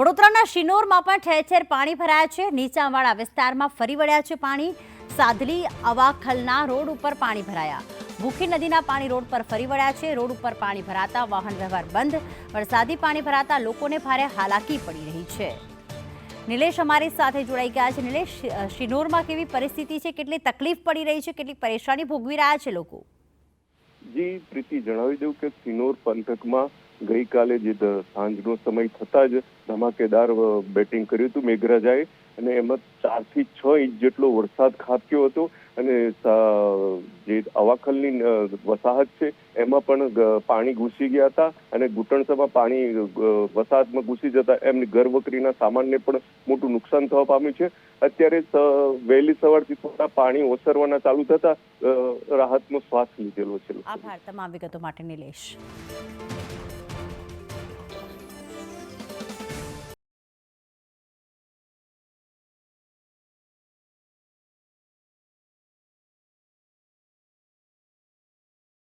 વડોદરાના શિનોરમાં પણ ઠેર ઠેર પાણી ભરાયા છે. નીચાણવાળા વિસ્તારમાં ફરી વળ્યા છે પાણી. સાદલી અવાખલના રોડ ઉપર પાણી ભરાયા. ભૂખી નદીના પાણી રોડ પર ફરી વળ્યા છે. રોડ ઉપર પાણી ભરાતા વાહન વ્યવહાર બંધ. વરસાદી પાણી ભરાતા લોકોને ભારે હાલાકી પડી રહી છે. નિલેશ અમારી સાથે જોડાઈ ગયા છે. નિલેશ, શિનોરમાં કેવી પરિસ્થિતિ છે? કેટલી તકલીફ પડી રહી છે? કેટલી પરેશાની ભોગવી રહ્યા છે લોકો? જી, પ્રીતિ જણાવી દઉં કે સિનોર પંથકમાં ગઈકાલે જે સાંજનો સમય થતા જ ધમાકેદાર બેટિંગ કર્યું હતું મેઘરાજાએ. અને એમાં ચારથી છ ઇંચ જેટલો વરસાદ ખાબક્યો હતો. અને જે અવાખલની વસાહત છે, એમાં પણ પાણી ઘૂસી ગયા હતા. અને ઘૂંટણસમાં પાણી વસાહતમાં ઘૂસી જતા એમની ઘરવકરીના સામાનને પણ મોટું નુકસાન થવા પામ્યું છે. અત્યારે વહેલી સવારથી થોડા પાણી ઓસરવાના ચાલુ થતા રાહતનો શ્વાસ લીધેલો છે. આભાર. તમામ વિગતો માટે નિલેશ.